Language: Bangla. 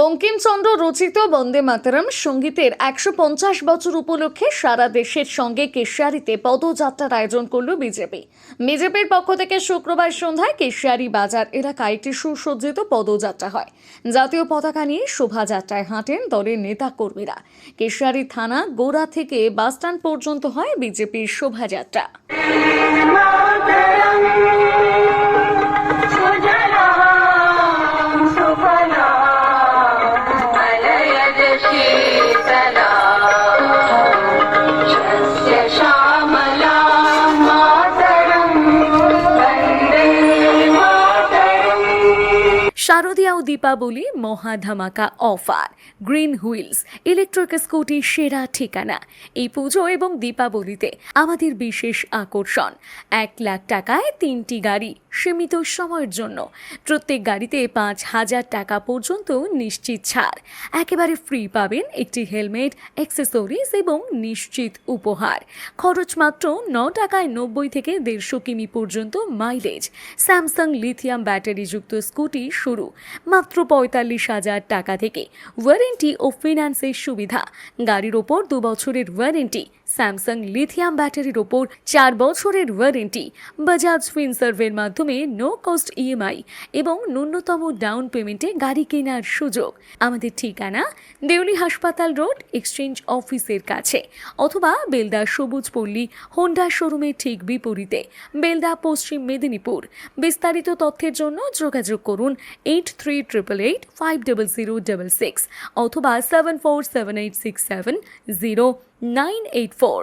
বঙ্কিমচন্দ্র রচিত বন্দে মাতরম সঙ্গীতের একশো পঞ্চাশ বছর উপলক্ষে সারা দেশের সঙ্গে কেশিয়ারিতে পদযাত্রার আয়োজন করল বিজেপি। বিজেপির পক্ষ থেকে শুক্রবার সন্ধ্যায় কেশিয়ারি বাজার এলাকায় একটি সুসজ্জিত পদযাত্রা হয়। জাতীয় পতাকা নিয়ে শোভাযাত্রায় হাঁটেন দলের নেতা কর্মীরা কেশিয়ারি থানা গোড়া থেকে বাসস্ট্যান্ড পর্যন্ত হয় বিজেপির শোভাযাত্রা। শারদীয়া ও দীপাবলি মহা ধামাকা offer. Green wheels electric scooty সেরা ঠিকানা। এই পুজো এবং দীপাবলিতে আমাদের বিশেষ আকর্ষণ। এক লাখ টাকায় তিনটি গাড়ি। সীমিত সময়ের জন্য। প্রত্যেক গাড়িতে পাঁচ হাজার টাকা পর্যন্ত নিশ্চিত ছাড়। একেবারে ফ্রি পাবেন একটি হেলমেট অ্যাক্সেসরিজ এবং নিশ্চিত উপহার। খরচ মাত্র ন টাকায় নব্বই থেকে দেড়শো কিমি পর্যন্ত মাইলেজ স্যামসাং লিথিয়াম ব্যাটারিযুক্ত স্কুটি শুরু। মাত্র পঁয়তাল্লিশ হাজার টাকা থেকে ওয়ারেন্টি ও ফিনান্সের সুবিধা। গাড়ির ওপর দু বছরের ওয়ারেন্টি স্যামসাং লিথিয়াম ব্যাটারির ওপর চার বছরের ওয়ারেন্টি বাজাজ ফিনসার্ভের মাধ্যমে নো কস্ট ইএমআই এবং ন্যূনতম ডাউন পেমেন্টে গাড়ি কেনার সুযোগ। আমাদের ঠিকানা দেউলি হাসপাতাল রোড এক্সচেঞ্জ অফিসের কাছে, অথবা বেলদা সবুজ পল্লী হোন্ডা শোরুমের ঠিক বিপরীতে, বেলদা পশ্চিম মেদিনীপুর। বিস্তারিত তথ্যের জন্য যোগাযোগ করুন eight three triple eight five double zero double six অথবা seven four seven eight six seven zero nine eight four